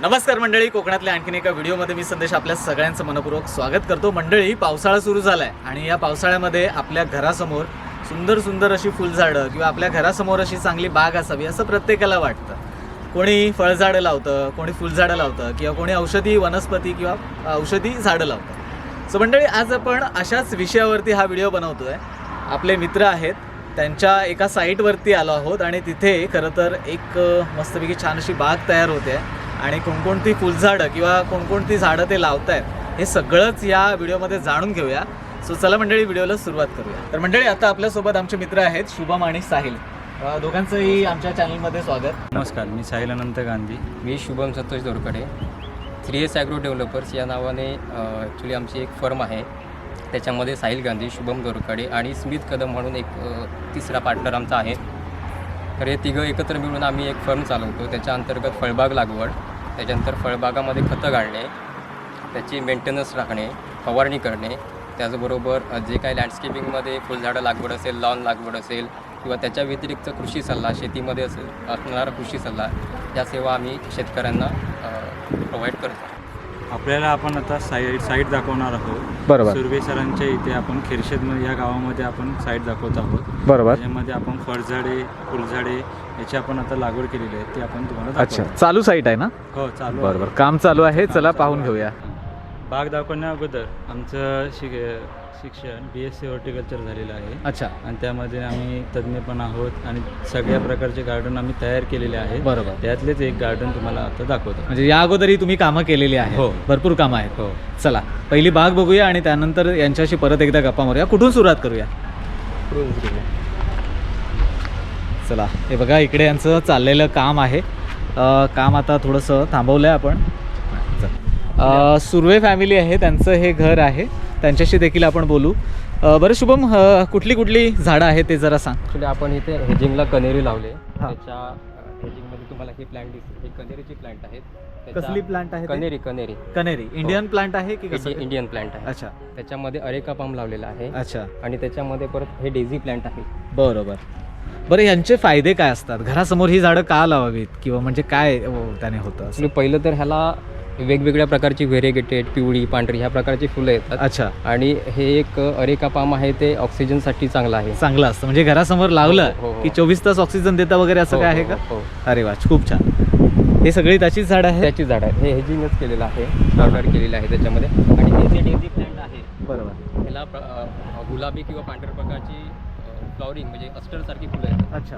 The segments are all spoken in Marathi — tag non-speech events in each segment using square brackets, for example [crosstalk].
नमस्कार मंडळी कोकणातल्या आणखीन एका व्हिडिओमध्ये मी संदेश आपल्या सगळ्यांचं मनपूर्वक स्वागत करतो. मंडळी पावसाळा सुरू झालाय आणि या पावसाळ्यामध्ये आपल्या घरासमोर सुंदर सुंदर अशी फुलझाडं किंवा आपल्या घरासमोर अशी चांगली बाग असावी असं प्रत्येकाला वाटतं. कोणी फळझाडं लावतं कोणी फुलझाडं लावतं किंवा कोणी औषधी वनस्पती किंवा औषधी झाडं लावतं. सो मंडळी आज आपण अशाच विषयावरती हा व्हिडिओ बनवतोय. आपले मित्र आहेत त्यांच्या एका साईटवरती आलो आहोत आणि तिथे खरं तर एक मस्तपैकी छान अशी बाग तयार होते. आहे आणि कोणकोणती फुलझाडं किंवा कोणकोणती झाडं ते लावत आहेत हे सगळंच या व्हिडिओमध्ये जाणून घेऊया. सो चला मंडळी व्हिडिओला सुरुवात करूया. तर मंडळी आता आपल्यासोबत आमचे मित्र आहेत शुभम आणि साहिल. अ, दोघांचंही आमच्या चॅनलमध्ये स्वागत. नमस्कार मी साहिल अनंत गांधी. मी Shubham Santosh Dorkade. Three S agro developers या नावाने ॲक्च्युली आमची एक फर्म आहे. त्याच्यामध्ये साहिल गांधी शुभम दोरकडे आणि स्मित कदम म्हणून एक अ, तिसरा पार्टनर आमचा आहे. तर हे तिघं एकत्र मिळून आम्ही एक फर्म चालवतो. त्याच्या अंतर्गत फळबाग लागवड. त्याच्यानंतर फळबागामध्ये खतं घालणे त्याची मेंटेनन्स राखणे फवारणी करणे. त्याचबरोबर जे काही लँडस्केपिंगमध्ये फुलझाडं लागवड असेल लॉन लागवड असेल किंवा त्याच्या व्यतिरिक्त कृषी सल्ला शेतीमध्ये असेल असणारा कृषी सल्ला या सेवा आम्ही शेतकऱ्यांना प्रोव्हाइड करतो आपल्याला आपण आता साईट साईट दाखवणार आहोत. बरोबर. सुर्वे सरांच्या इथे आपण खेरशेद या गावामध्ये आपण साईट दाखवत आहोत. बरोबर. त्याच्यामध्ये आपण फळझाडे फुलझाडे याची आपण आता लागवड केलेली आहे ती आपण तुम्हाला अच्छा. दाखवतो. चालू साईट आहे ना? हो चालू आहे. बरोबर काम चालू आहे चला पाहून. घेऊया. बाग दाखवण्या अगोदर आमचं शिक शिक्षण बी एस सी हॉर्टिकल्चर झालेलं आहे. अच्छा. आणि त्यामध्ये आम्ही तज्ज्ञ पण आहोत आणि सगळ्या प्रकारचे गार्डन आम्ही तयार केलेले आहेत. बरोबर. त्यातलेच एक गार्डन तुम्हाला आता दाखवतो. म्हणजे या अगोदरही तुम्ही कामं केलेली आहेत. हो. भरपूर कामं आहेत. हो. चला पहिली बाग बघूया आणि त्यानंतर यांच्याशी परत एकदा गप्पा मारूया. कुठून सुरुवात करूया? चला हे बघा इकडे यांचं चाललेलं काम आहे. अ, काम आता थोडंसं थांबवलं आहे आपण. चल. अ, सुर्वे फॅमिली आहे त्यांचं हे घर आहे. त्यांच्याशी देखील आपण बोलू. बरं शुभम कुठली कुठली झाडं आहेत ते जरा सांग. ॲक्च्युली आपण इथे हेजिंगला कनेरी लावले. हा. त्याच्या हेजिंगमध्ये तुम्हाला हे प्लांट दिसते हे कनेरीचे प्लांट आहेत. कसली प्लांट आहे? कनेरी कनेरी. कनेरी. इंडियन प्लांट आहे की इंडियन प्लांट आहे. अच्छा. त्याच्यामध्ये अरेका पाम लावलेला आहे. अच्छा. आणि त्याच्यामध्ये परत हे डेझी प्लांट आहे. बरोबर. बरं यांचे फायदे काय असतात? घरासमोर ही झाडं का लावावीत? किंवा म्हणजे काय त्याने होतं पहिलं तर ह्याला वेगवेगळ्या प्रकारची व्हेरिगेटेड पिवळी पांढरी ह्या प्रकारची फुलं येतात. अच्छा. आणि हे एक अरेका पाम आहे ते ऑक्सिजनसाठी चांगलं आहे. चांगलं असतं. म्हणजे घरासमोर लावलं हो, हो, हो. की चोवीस तास ऑक्सिजन देता वगैरे असं हो, काय आहे हो, का? हो. अरे वा खूप छान. हे सगळी त्याचीच झाड आहे त्याची झाड आहे हे हेजिंगच केलेलं आहे. ऑर्डर केलेलं आहे त्याच्यामध्ये. आणि हे जे डेझी प्लांट आहे बरोबर. ह्याला प्र- अ, गुलाबी किंवा पांढऱ्या प्रकारची फ्लॉवरिंग म्हणजे अस्टरसारखी फुलं येतात. अच्छा.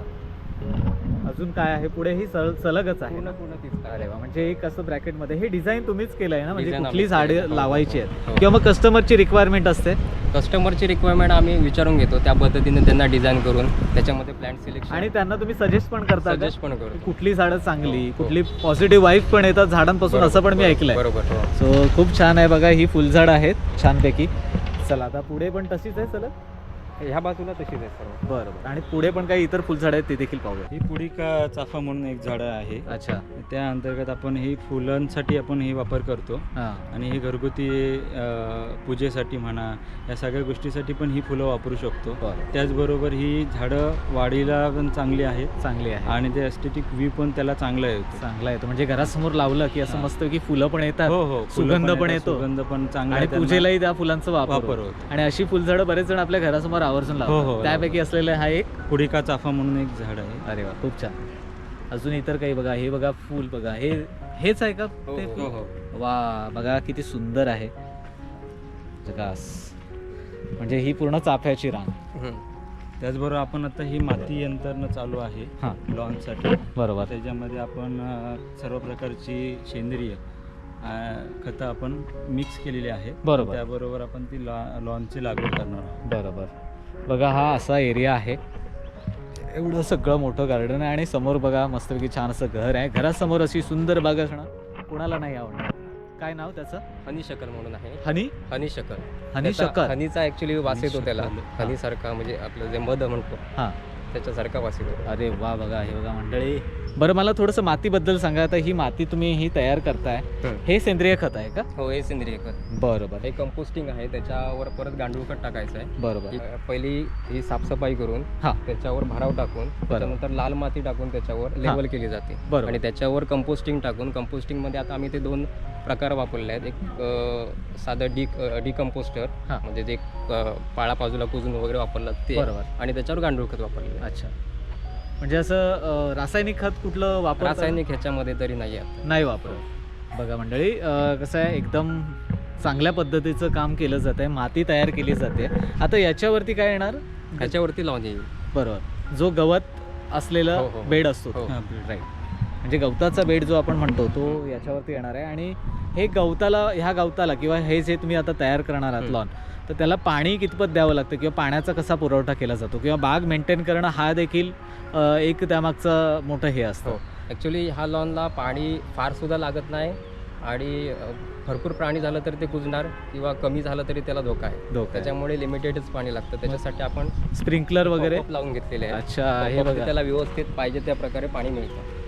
अजून काय आहे पुढे ही सल सलगच आहे पूर्ण ना? पूर्ण तीच अरे वा म्हणजे एक असं ब्रॅकेटमध्ये हे डिझाईन तुम्हीच केलं आहे ना म्हणजे Design कुठली झाडे केलंय. हो, लावायची हो, आहेत हो. किंवा मग कस्टमरची रिक्वायरमेंट असते कस्टमरची रिक्वायरमेंट आम्ही विचारून घेतो त्या पद्धतीने त्यांना डिझाईन करून त्याच्यामध्ये प्लांट सिलेक्शन आणि त्यांना तुम्ही सजेस्ट पण करता का? सजेस्ट पण की करतो कुठली झाडं चांगली हो, हो. कुठली पॉझिटिव्ह वाईफ पण येतात झाडांपासून असं पण मी बरोबर, ऐकलंय बरोबर हो. सो खूप छान आहे बघा ही फुलझाड आहेत छानपैकी चला आता पुढे पण तशीच आहे चला ह्या बाजूला तशीच आहे सर्व. बरोबर. आणि पुढे पण काही इतर फुलझाड आहेत ते देखील पाहूया. ही पुडिका चाफा म्हणून एक झाड आहे. अच्छा. त्या अंतर्गत आपण ही फुलांसाठी आपण ही वापर करतो. हां. आणि ही घरगुती अ, पूजेसाठी म्हणा या सगळ्या गोष्टीसाठी पण ही फुलं वापरू शकतो. बरं. त्याचबरोबर ही झाडं वाढीला पण चांगली आहेत. चांगली आहे आणि ते एस्थेटिक व्ह्यू पण त्याला चांगला येतो. चांगला येतो. म्हणजे घरासमोर लावलं की असं हां. मस्त की फुलं पण येतात. हो हो. फुलं सुगंध पण येतात, येतो. सुगंध पण चांगला आणि आहे त्यांना. पूजेलाही त्या फुलांचा वापर वापर होतो. होतो. आणि अशी फुलझाडं बरेच जण आपल्या घरासमोर आवर्जून हो, हो, लावतात. त्यापैकी असलेलं हा एक पुडिका चाफा म्हणून एक झाड आहे. अरे वा खूप छान. अजून इतर काही बघा हे बघा फुल बघा. हे हेच आहे का हो, ते हो, फुल? हो. वा बघा किती सुंदर आहे. जगास. म्हणजे ही पूर्ण चाफ्याची रांग. त्याचबरोबर आपण आता ही माती यंत्रणं चालू आहे हां. लॉनसाठी. बरोबर. त्याच्यामध्ये आपण अ, सर्व प्रकारची सेंद्रिय अ, खतं आपण मिक्स केलेली आहे. बरोबर. त्याबरोबर आपण ती लॉ लॉनची लागवड करणार आहोत. बरोबर. बघा हा असा एरिया आहे. एवढं सगळं मोठं गार्डन आहे आणि समोर बघा मस्तपैकी छान असं घर आहे. घरासमोर अशी सुंदर बाग असणं कोणाला नाही आवडणार. काय नाव त्याचं? हनी शकल म्हणून आहे. हनी? हनी शकल. हनी शकर हनीचा ऍक्च्युली वास येतो त्याला. शकल. हनी सारखा म्हणजे आपलं जे मध म्हणतो हां. त्याच्यासारखा वास येतो. अरे वा बघा हे बघा मंडळी. बरं मला थोडंसं मातीबद्दल सांगा. आता ही माती तुम्ही ही तयार करताय. हं. हे सेंद्रिय खत आहे का? हो हे सेंद्रिय खत. बरोबर. हे कंपोस्टिंग आहे. त्याच्यावर परत गांडूळ खत टाकायचं आहे. बरोबर. ही पहिली ही साफसफाई करून हा. त्याच्यावर भराव टाकून त्याच्यानंतर लाल माती टाकून त्याच्यावर लेवल केली जाते. बरोबर. आणि त्याच्यावर कंपोस्टिंग टाकून कंपोस्टिंगमध्ये आता आम्ही ते दोन प्रकार वापरले आहेत. एक अ, साधं डी डिकम्पोस्टर हा. म्हणजे जे अ, पाळा बाजूला कुजून वगैरे वापरलं ते. बरोबर. आणि त्याच्यावर गांडूळ खत वापरलेलं आहे. अच्छा. म्हणजे असं रासायनिक खत कुठलं वापर रासायनिक ह्याच्यामध्ये तरी नाही आहे नाही वापरत. बघा मंडळी कसं आहे एकदम चांगल्या पद्धतीचं काम केलं जात आहे माती तयार केली जाते. आता याच्यावरती काय येणार? ह्याच्यावरती लावून येईल बरोबर. जो गवत असलेला हो, हो. बेड असतो. हो. राईट म्हणजे गवताचा बेड जो आपण म्हणतो तो याच्यावरती येणार आहे. आणि हे गवताला ह्या गवताला किंवा हे जे तुम्ही आता तयार करणार आहात हं. लॉन तर त्याला पाणी कितपत द्यावं लागतं किंवा पाण्याचा कसा पुरवठा केला जातो? किंवा बाग मेंटेन करणं हा देखील एक त्यामागचं मोठं हे असतं. हो. ॲक्च्युली ह्या लॉनला पाणी फार सुद्धा लागत नाही आणि भरपूर प्राणी झालं तरी ते कुजणार किंवा कमी झालं तरी त्याला धोका आहे. त्याच्यामुळे लिमिटेडच पाणी लागतं. त्याच्यासाठी आपण स्प्रिंकलर वगैरे? लावून घेतलेले आहे. अच्छा हे त्याला व्यवस्थित पाहिजे त्या प्रकारे पाणी मिळतं.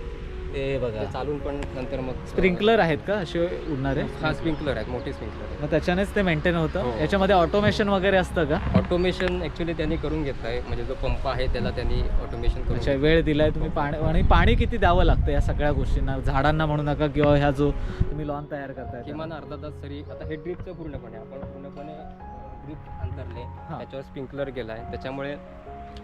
ते बघा. ते चालून पण नंतर मग स्प्रिंकलर आहेत का असे उडणारे? हा स्प्रिंकलर आहेत मोठे स्प्रिंकलर आहेत. मग त्याच्यानेच ते मेंटेन होतं. हो. याच्यामध्ये ऑटोमेशन वगैरे असतं का? ऑटोमेशन ॲक्च्युली त्यांनी करून घेतलं आहे म्हणजे जो पंप आहे त्याला त्यांनी ऑटोमेशन करून अच्छा वेळ दिलाय तुम्ही पाणी आणि पाणी किती द्यावं लागतं या सगळ्या गोष्टींना? झाडांना म्हणू नका किंवा ह्या जो तुम्ही लॉन तयार करताय किमान अर्धा तास तरी आता हे ड्रिपचं पूर्णपणे आपण पूर्णपणे ड्रिप अंतरले हा. त्याच्यावर स्प्रिंकलर केला आहे त्याच्यामुळे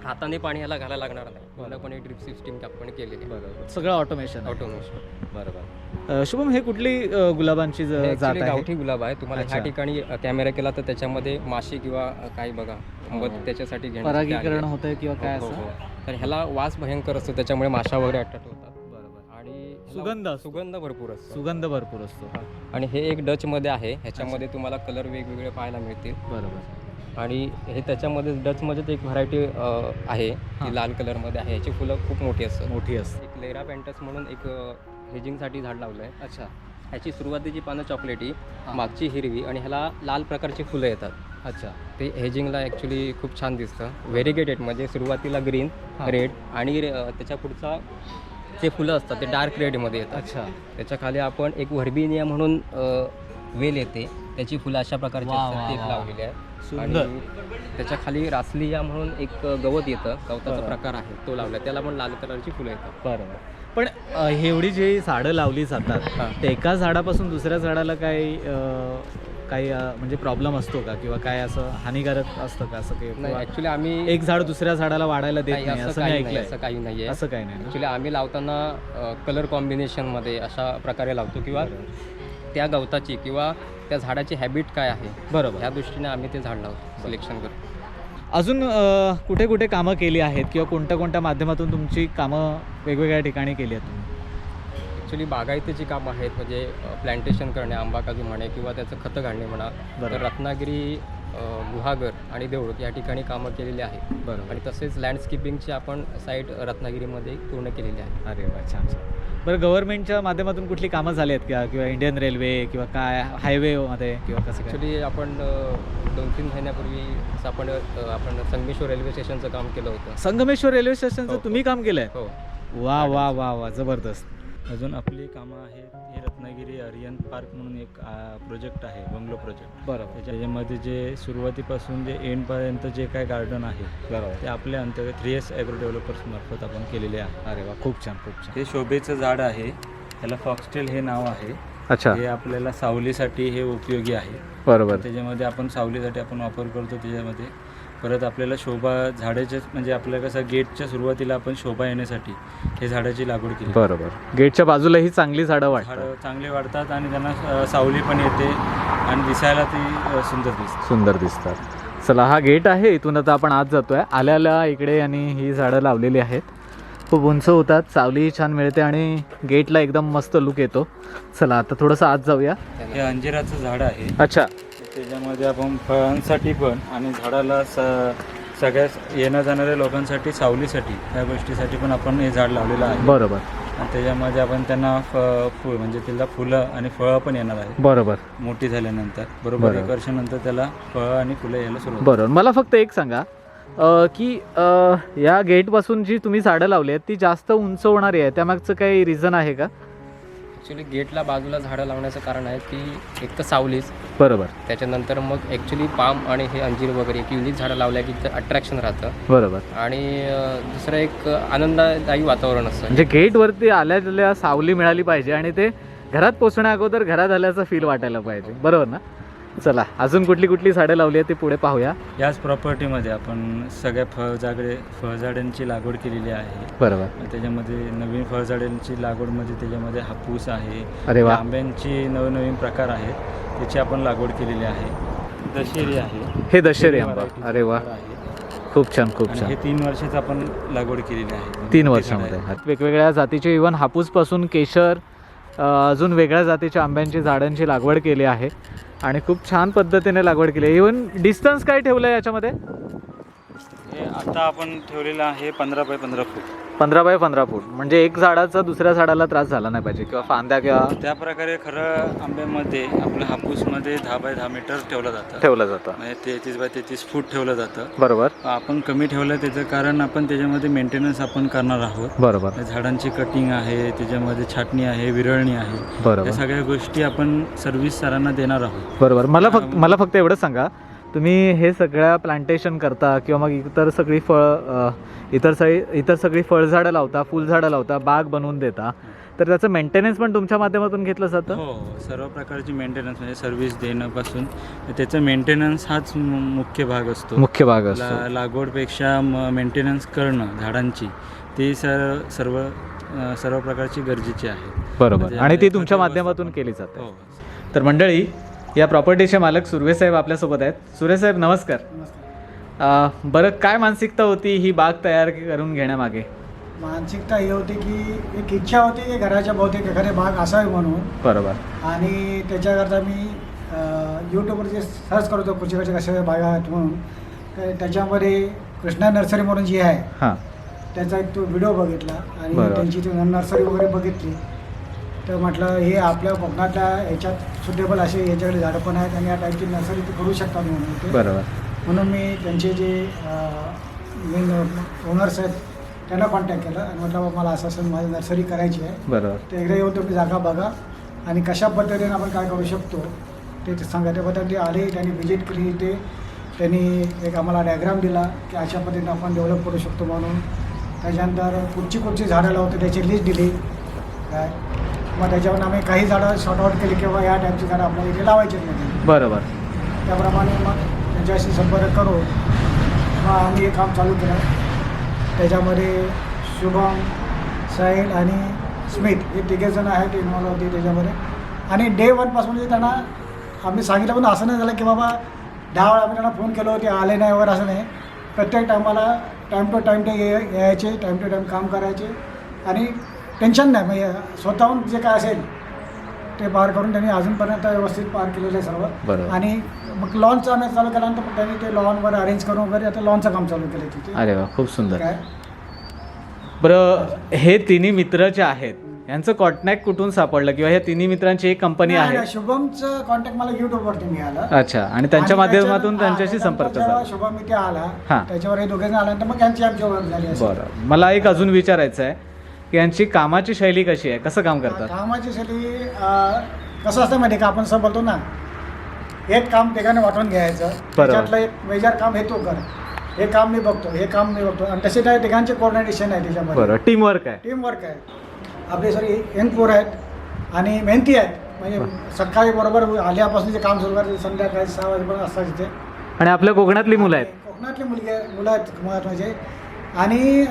हाताने पाणी ह्याला घालायला लागणार नाही. पूर्णपणे ड्रिप सिस्टीम आपण केलेली आहे. बरोबर. सगळं ऑटोमेशन ऑटोमेशन बरोबर. शुभम हे कुठली अ, गुलाबांची ज- हे जात actually आहे? गावठी गुलाब आहे. तुम्हाला ह्या अच्छा. ठिकाणी कॅमेरा केला तर त्याच्यामध्ये माशी किंवा अ, काही बघा. मध त्याच्यासाठी घेण्यासाठी आलेले परागीकरण आहे. होतंय किंवा काय हो, हो, असं? हो. तर ह्याला वास भयंकर असतो त्याच्यामुळे माशा वगैरे अट्रॅक्ट होतात. बरोबर. आणि ह्याला सुगंध असतो. सुगंध भरपूर असतो. सुगंध भरपूर असतो. आणि हे एक डच मध्ये आहे. ह्याच्यामध्ये तुम्हाला कलर वेगवेगळे पाहायला मिळतील. बरोबर. आणि हे त्याच्यामध्ये डचमध्येच एक व्हरायटी आहे. ती लाल कलरमध्ये आहे. याची फुलं खूप मोठी असतात. मोठी असते एक लेरा पेंटस म्हणून एक हेजिंगसाठी झाड लावलं आहे अच्छा. ह्याची सुरुवातीची पानं चॉकलेटी. मागची हिरवी आणि ह्याला लाल प्रकारची फुलं येतात. अच्छा. ते हेजिंगला ॲक्च्युली खूप छान दिसतं. व्हेरिगेटेड म्हणजे सुरुवातीला ग्रीन. रेड आणि त्याच्या पुढचा जे फुलं असतात ते डार्क रेडमध्ये येतात. अच्छा. त्याच्याखाली आपण एक व्हर्बिनिया म्हणून वेल येते. त्याची फुलं अशा प्रकारची वा, असतात वा, ती. लावलेली आहे सुंदर. आणि त्याच्याखाली रासलिया म्हणून एक गवत येतं गवताचा बरं. प्रकार आहे तो लावला त्याला पण लाल कलरची फुलं येतात बरोबर पण अ, हे एवढी जी झाडं लावली जातात. ते एका झाडापासून दुसऱ्या झाडाला काही अ, काही अ, म्हणजे प्रॉब्लेम असतो का किंवा काय असं हानिकारक असतं का असं काही नाही किंवा ॲक्च्युली आम्ही एक झाड दुसऱ्या झाडाला वाढायला देत नाही, नाही असं मी काही नाही ऐकलंय असं काही नाही आहे असं काही नाही ना? ॲक्च्युली आम्ही लावताना कलर कॉम्बिनेशनमध्ये अशा प्रकारे लावतो किंवा त्या गवताची किंवा त्या झाडाची हॅबिट काय आहे? बरोबर. ह्या दृष्टीने आम्ही ते झाड लावतो सिलेक्शन करतो अजून अ, कुठे कुठे कामं केली आहेत किंवा कोणत्या कोणत्या माध्यमातून तुमची कामं वेगवेगळ्या ठिकाणी केली आहेत तुम्ही? ॲक्च्युली बागायतीची कामं आहेत म्हणजे प्लॅन्टेशन करणे आंबा काजू म्हणे किंवा त्याचं खतं घालणे म्हणा बरोबर. तर रत्नागिरी अ, गुहागर आणि देऊळ या ठिकाणी कामं केलेली आहेत. बरोबर. आणि तसेच लँडस्केपिंगची आपण साईट रत्नागिरीमध्ये पूर्ण केलेली आहे. अरे वा छान छान. बरं गव्हर्नमेंटच्या माध्यमातून कुठली कामं झाली आहेत का? किंवा इंडियन रेल्वे किंवा काय हायवेमध्ये किंवा कसं ॲक्च्युली आपण दोन तीन महिन्यापूर्वी आपण आपण संगमेश्वर रेल्वे स्टेशनचं काम केलं होतं. संगमेश्वर रेल्वे स्टेशनचं हो. तुम्ही काम केलंय? हो. वा वा वा वा जबरदस्त. अजून आपली कामं आहेत हे रत्नागिरी आर्यन पार्क म्हणून एक प्रोजेक्ट आहे बंगलो प्रोजेक्ट बरोबर. त्याच्यामध्ये जे सुरुवातीपासून जे एंडपर्यंत जे काय गार्डन आहे बरोबर. ते आपल्या अंतर्गत थ्री एस ॲग्रो डेव्हलपर्स मार्फत आपण केलेले आहे. अरे वा खूप छान खूप छान. हे शोभेचं झाड आहे ह्याला फॉक्सटेल हे नाव आहे. अच्छा. हे आपल्याला सावलीसाठी हे उपयोगी आहे. बरोबर. त्याच्यामध्ये आपण सावलीसाठी आपण वापर करतो त्याच्यामध्ये परत आपल्याला शोभा झाडाच्या म्हणजे आपल्या कसं गेटच्या सुरुवातीला आपण शोभा येण्यासाठी हे झाडाची लागवड केली. बरोबर. गेटच्या बाजूला ही चांगली झाडं वाटतात झाडं चांगले वाढतात आणि त्यांना अ, सावली पण येते आणि दिसायला ती अ, सुंदर दिसते. सुंदर दिसतात. चला हा गेट आहे इथून आता आपण आत जातोय. आल्याला इकडे आणि ही झाडं लावलेली आहेत. खूप उंच होतात सावलीही छान मिळते आणि गेटला एकदम मस्त लुक येतो. चला आता थोडंसं आत जाऊया. हे अंजिराचं झाड आहे. अच्छा. त्याच्यामध्ये आपण फळांसाठी पण आणि झाडाला स सगळ्या येण्या जाणाऱ्या लोकांसाठी सावलीसाठी त्या गोष्टीसाठी पण आपण हे झाड लावलेलं आहे. बरोबर. आणि त्याच्यामध्ये आपण त्यांना फ फुल म्हणजे त्याला फुलं आणि फळं पण येणार आहेत. बरोबर. मोठी झाल्यानंतर. बरोबर बरोबर. एक वर्षानंतर त्याला फळं आणि फुलं यायला सुरुवात बरोबर. मला फक्त एक सांगा अ, की अ, या गेटपासून जी तुम्ही झाडं लावली आहेत ती जास्त उंच होणारी आहे. त्यामागचं काही रिझन आहे का? ॲक्च्युली गेटला बाजूला झाडं लावण्याचं कारण आहे की एक तर सावलीच. बरोबर. त्याच्यानंतर मग ॲक्च्युली पाम आणि हे अंजीर वगैरे एक युनिक झाडं लावल्या की ते अट्रॅक्शन राहतं. बरोबर. आणि अं, दुसरं एक आनंददायी वातावरण असतं. म्हणजे गेटवरती आल्या सावली मिळाली पाहिजे आणि ते घरात पोचण्या अगोदर घरात आल्याचा फील वाटायला पाहिजे. बरोबर ना? चला अजून कुठली कुठली झाडं लावली आहेत ते पुढे पाहूया. याच प्रॉपर्टीमध्ये आपण सगळ्या फळझाडे फळझाडांची लागवड केलेली आहे. बरोबर. त्याच्यामध्ये नवीन फळझाडांची लागवडमध्ये त्याच्यामध्ये हापूस आहे. अरे वा. आंब्यांची नवनवीन प्रकार आहेत. त्याची आपण लागवड केलेली आहे. दशेरी आहे. हे दशेरी variety आंबा. अरे वा. आहे. खूप छान खूप आणि छान. हे तीन वर्षाचं आपण लागवड केलेली आहे. तीन वर्षामध्ये. वेगवेगळ्या जातीचे इवन हापूसपासून केशर अजून वेगळ्या जातीच्या आंब्यांची झाडांची लागवड केली आहे आणि खूप छान पद्धतीने लागवड केली आहे. इवन डिस्टन्स काय ठेवलं आहे याच्यामध्ये? हे आता आपण ठेवलेलं आहे पंधरा बाय पंधरा फूट. पंधरा बाय पंधरा फूट. म्हणजे एक झाडाचा दुसऱ्या झाडाला त्रास झाला नाही पाहिजे किंवा फांद्या किंवा त्या प्रकारे खरं आंब्यामध्ये आपल्या हापूसमध्ये दहा बाय दहा मीटर ठेवलं जातं. ठेवलं जातं. म्हणजे तेहतीस बाय तेहतीस फूट ठेवलं जातं. बरोबर. आपण कमी ठेवलं त्याचं कारण आपण त्याच्यामध्ये मेंटेनन्स आपण करणार आहोत. बरोबर. झाडांची कटिंग आहे त्याच्यामध्ये छाटणी आहे विरळणी आहे. या बरोबर सगळ्या गोष्टी आपण सर्व्हिस सरांना देणार आहोत. बरोबर. मला फक्त मला फक्त एवढं सांगा तुम्ही हे सगळ्या प्लांटेशन करता किंवा मग इतर सगळी फळ इतर सगळी इतर सगळी फळझाडं लावता फुलझाडं लावता बाग बनवून देता. तर त्याचं मेंटेनन्स पण तुमच्या माध्यमातून घेतलं जातं? हो सर्व प्रकारची मेंटेनन्स म्हणजे सर्व्हिस देण्यापासून त्याचं मेंटेनन्स हाच मुख्य भाग असतो. मुख्य भाग असतो. लागवडपेक्षा मेंटेनन्स करणं झाडांची ते सर सर्व सर्व प्रकारची गरजेची आहे. बरोबर. म्हणजे आणि ती तुमच्या माध्यमातून केली जाते. हो. तर मंडळी या प्रॉपर्टीचे मालक सुर्वेसाहेब आपल्यासोबत आहेत. सुरेसाहेब नमस्कार. अ, बरं काय मानसिकता होती ही बाग तयार करून घेण्यामागे? मानसिकता ही होती की एक इच्छा होती की घराच्या बहुतेक एखादी बाग असावी म्हणून. बरोबर. आणि त्याच्याकरता मी यूट्यूबवर जे सर्च करतो कुठच्या कशा बागा आहेत म्हणून. तर त्याच्यामध्ये कृष्णा नर्सरी म्हणून जी आहे हां. त्याचा एक तो व्हिडिओ बघितला. आणि बरोबर. त्यांची ती नर्सरी वगैरे बघितली. तर म्हटलं हे आपल्या कोकणातल्या ह्याच्यात सुटेबल असे याच्याकडे झाडं पण आहेत आणि या टाईपची नर्सरी ते करू शकतात म्हणून ते. बरोबर. म्हणून मी त्यांचे जे मेन ओनर्स आहेत त्यांना कॉन्टॅक्ट केलं आणि म्हटलं बाबा मला असं असं माझी नर्सरी करायची आहे. बरोबर. तर एकदा येऊन तुम्ही जागा बघा आणि कशा पद्धतीने आपण काय करू शकतो ते ते सांगा त्या पद्धतीने ते आले त्यांनी व्हिजिट केली ते त्यांनी एक आम्हाला डायग्राम दिला की अशा पद्धतीने आपण डेव्हलप करू शकतो म्हणून. त्याच्यानंतर कुठची कुठची झाडं लावतो त्याची लिस्ट दिली. काय? मग त्याच्यावर आम्ही काही झाडं शॉर्ट आउट केली किंवा या टाईपची झाडं आपल्याला इथे लावायची नाही बरोबर. त्याप्रमाणे मग त्यांच्याशी संपर्क करून मग आम्ही हे काम चालू केलं. त्याच्यामध्ये शुभम साहिल आणि स्मिथ हे तिघेजण आहेत इन्व्हॉल्व होते त्याच्यामध्ये. आणि डे वनपासून म्हणजे त्यांना आम्ही सांगितलं पण असं नाही झालं की बाबा दहा वेळा आम्ही त्यांना फोन केलो होते आले नाही वगैरे असं नाही. प्रत्येक टायमाला टाईम टू टाईम ते यायचे टाईम टू टाईम काम करायचे. आणि टेन्शन नाही म्हणजे स्वतःहून जे काय असेल ते पार करून त्यांनी अजूनपर्यंत व्यवस्थित पार केलेलं आहे सर्व. बरोबर. आणि मग लॉनचं आम्ही चालू केल्यानंतर मग त्यांनी ते लॉनवर अरेंज करून वगैरे आता लॉनचं काम चालू केलं तिथे. अरे वा खूप सुंदर. काय? बरं हे तिन्ही मित्र जे आहेत यांचं कॉन्टॅक्ट कुठून सापडलं? किंवा ह्या तिन्ही मित्रांची एक कंपनी नाही, आहे? नाही, शुभमचं कॉन्टॅक्ट मला युट्यूबवरती मिळाला. अच्छा आणि त्यांच्या आणि माध्यमातून त्याच्या- त्यांच्याशी हा, संपर्क झाला. शुभम इथे आला. हां. त्याच्यावर हे दोघे आल्यानंतर मग यांची आमची ओळख झाली असेल. बरं मला एक अजून विचारायचं आहे यांची कामाची शैली कशी आहे? कसं काम करतात? कामाची शैली अं, कसं असतं माहिती आहे का? आपण असं बोलतो ना एक काम ठिकाणी वाटून घ्यायचं त्याच्यातलं एक मेजर काम हे तू कर. हे काम मी बघतो हे काम मी बघतो. आणि तसे त्या ठिकाणचे कोऑर्डिनेशन आहे त्याच्यामध्ये. बरं टीम वर्क आहे. टीम वर्क आहे. आपले सर यंग पोर आहेत आणि मेहनती आहेत. म्हणजे सकाळी बरोबर आल्यापासून जे काम सुरू करायचं संध्याकाळी सहा वाजेपर्यंत असतात तिथे आणि आपल्या कोकणातली मुलं आहेत? कोकणातली मुलगी मुलं आहेत मुळात म्हणजे आणि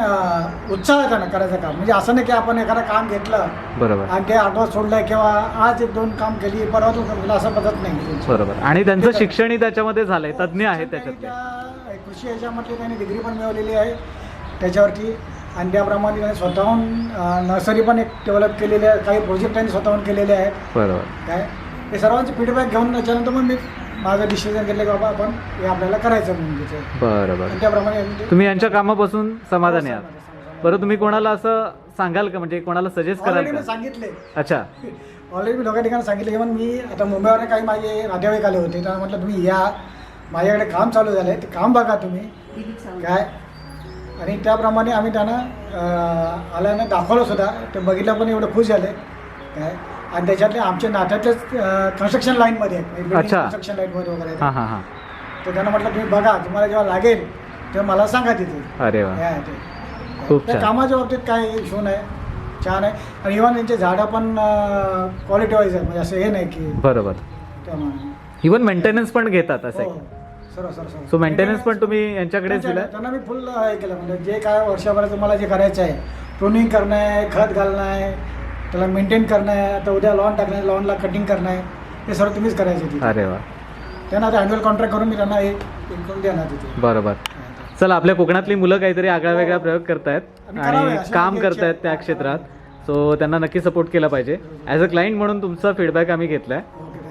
उत्साह आहे त्यांना करायचं काम. म्हणजे असं नाही की आपण एखादं काम घेतलं बरोबर. आणि ते आठवत सोडलं किंवा आज एक दोन काम केली परवा तू केलं असं पद्धत नाही. बरोबर. आणि त्यांचं शिक्षणही त्याच्यामध्ये झालंय तज्ज्ञ आहेत त्यांनी त्याच्यातले. त्या कृषी याच्यामध्ये त्यांनी डिग्री पण मिळवलेली आहे त्याच्यावरती. आणि त्याप्रमाणे त्यांनी स्वतःहून नर्सरी पण एक डेव्हलप केलेली आहे काही प्रोजेक्ट त्यांनी स्वतःहून केलेले आहेत. बरोबर. काय? हे सर्वांचे फीडबॅक घेऊन त्याच्यानंतर मग मी माझं डिसिजन घेतलं की बाबा आपण हे आपल्याला करायचं म्हणून तिथे. बरोबर आणि त्याप्रमाणे आम्ही ते- तुम्ही यांच्या कामापासून समाधानी आहात? बरं तुम्ही कोणाला असं सांगाल का? म्हणजे कोणाला सजेस्ट कराल ऑलरेडी मी का? सांगितले. अच्छा. [laughs] ऑलरेडी मी दोघा ठिकाणी सांगितलं. की मग मी आता मुंबईवर काही माझे नातेवाईक आले होते. तर म्हटलं तुम्ही या. माझ्याकडे काम चालू झालं आहे ते काम बघा तुम्ही. दिलीप सावंत काय? आणि त्याप्रमाणे आम्ही त्यांना अं, आल्यानं दाखवलं सुद्धा. ते बघितलं पण एवढं खुश झाले. काय? आणि त्याच्यातले आमचे नात्यातलेच कन्स्ट्रक्शन लाईनमध्ये आहेत. अच्छा. कन्स्ट्रक्शन लाईनमध्ये वगैरे आहेत. हां हां हां. तर त्यांना म्हटलं तुम्ही बघा तुम्हाला जेव्हा लागेल तेव्हा मला सांगा तिथे. अरे वा. हे आहे ते. खूप त्या छान. कामाच्या बाबतीत काय इश्यू नाही. छान आहे. आणि इव्हन त्यांचे झाडं पण क्वालिटी वाईज आहे म्हणजे असं हे नाही की बरोबर. त्यामुळे. इवन मेंटेनन्स पण घेतात असं. हो आहे. सर्व सर्व सर्व सो मेंटेनन्स पण तुम्ही यांच्याकडेच त्यांच्या- दिलाय त्यांना मी फुल हे केलं. म्हणजे जे काय वर्षभराचं मला जे करायचं आहे प्रुनिंग करणं आहे खत घालणं आहे त्याला मेंटेन करणं आहे. आता उद्या लॉन टाकणं आहे लॉनला कटिंग करणं आहे. हे सर्व तुम्हीच करायचं तिथे. अरे वा. त्यांना आता अॅन्युअल कॉन्ट्रॅक्ट करून मी त्यांना एक एक करून देणार तिथे. बरोबर. चला आपल्या कोकणातली मुलं काहीतरी आगळा वेगळा प्रयोग करतायत आणि करावे, आणि अशा काम करतायत त्या क्षेत्रात. सो त्यांना नक्की सपोर्ट केला पाहिजे. ॲज अ क्लायंट म्हणून तुमचा फीडबॅक आम्ही घेतलाय.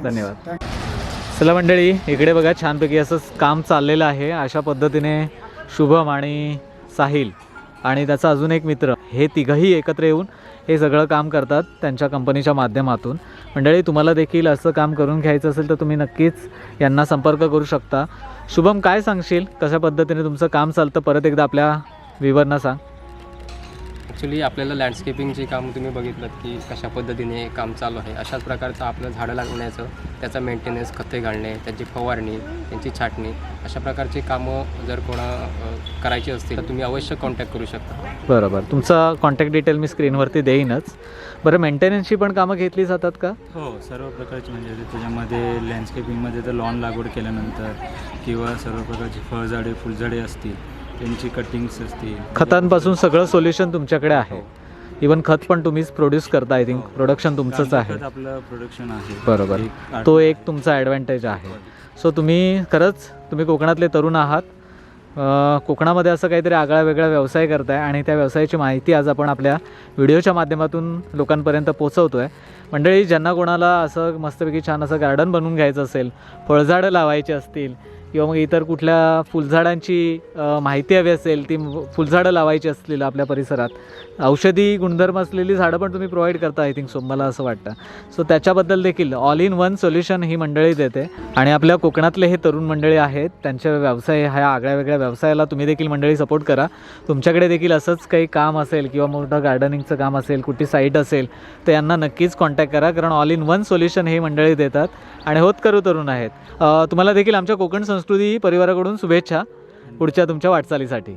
धन्यवाद. Thank you. चला मंडळी इकडे बघा छानपैकी असं काम चाललेलं आहे. अशा पद्धतीने शुभम आणि साहिल आणि त्याचा अजून एक मित्र. हे तिघंही एकत्र येऊन हे सगळं काम करतात त्यांच्या कंपनीच्या माध्यमातून. मंडळी तुम्हाला देखील असं काम करून घ्यायचं असेल तर तुम्ही नक्कीच यांना संपर्क करू शकता. शुभम काय सांगशील? कशा पद्धतीने तुमचं काम चालतं? परत एकदा आपल्या विवरणा सांग. ॲक्च्युली आपल्याला लँडस्केपिंगचे काम तुम्ही बघितलं की कशा पद्धतीने काम चालू आहे. अशाच प्रकारचं आपलं झाडं लागण्याचं त्याचा मेंटेनन्स खते घालणे त्याची फवारणी त्यांची छाटणी अशा प्रकारची कामं जर कोणा करायची असतील तर तुम्ही अवश्य कॉन्टॅक्ट करू शकता. बरोबर. तुमचा कॉन्टॅक्ट डिटेल मी स्क्रीनवरती देईनच. बरं मेंटेनन्सची पण कामं घेतली जातात का? हो सर्व प्रकारची म्हणजे त्याच्यामध्ये लँडस्केपिंगमध्ये तर लॉन लागवड केल्यानंतर किंवा सर्व प्रकारची फळझाडे फुलझाडे असतील त्यांची कटिंग्स असतील. खतांपासून सगळं सोल्युशन तुमच्याकडे आहे. इवन खत पण तुम्हीच प्रोड्यूस करता आय थिंक हो. प्रोडक्शन तुमचंच आहे. आपलं प्रोडक्शन आहे. बरोबर. तो एक तुमचा ॲडव्हान्टेज आहे. सो तुम्ही खरंच तुम्ही कोकणातले तरुण आहात. कोकणामध्ये असं काहीतरी आगळा वेगळा व्यवसाय करताय आणि त्या व्यवसायाची माहिती आज आपण आपल्या व्हिडिओच्या माध्यमातून लोकांपर्यंत पोचवतो आहे मंडळी ज्यांना कोणाला असं मस्तपैकी छान असं गार्डन बनवून घ्यायचं असेल फळझाडं लावायची असतील किंवा मग इतर कुठल्या फुलझाडांची माहिती हवी असेल ती फुलझाडं लावायची असतील आपल्या परिसरात औषधी गुणधर्म असलेली झाडं पण तुम्ही प्रोव्हाइड करता आय थिंक सो मला असं वाटतं. सो त्याच्याबद्दल देखील ऑल इन वन सोल्युशन ही मंडळी देते. आणि आपल्या कोकणातले हे तरुण मंडळी आहेत त्यांच्या व्यवसाय ह्या आगळ्या वेगळ्या व्यवसायाला तुम्ही देखील मंडळी सपोर्ट करा. तुमच्याकडे देखील असंच काही काम असेल किंवा मोठं गार्डनिंगचं काम असेल कुठली साईट असेल तर यांना नक्कीच कॉन्टॅक्ट करा कारण ऑल इन वन सोल्युशन हे मंडळी देतात. आणि होत करू तरुण आहेत. तुम्हाला देखील आमच्या कोकण संस्कृती परिवाराकडून शुभेच्छा पुढच्या तुमच्या वाटचालीसाठी.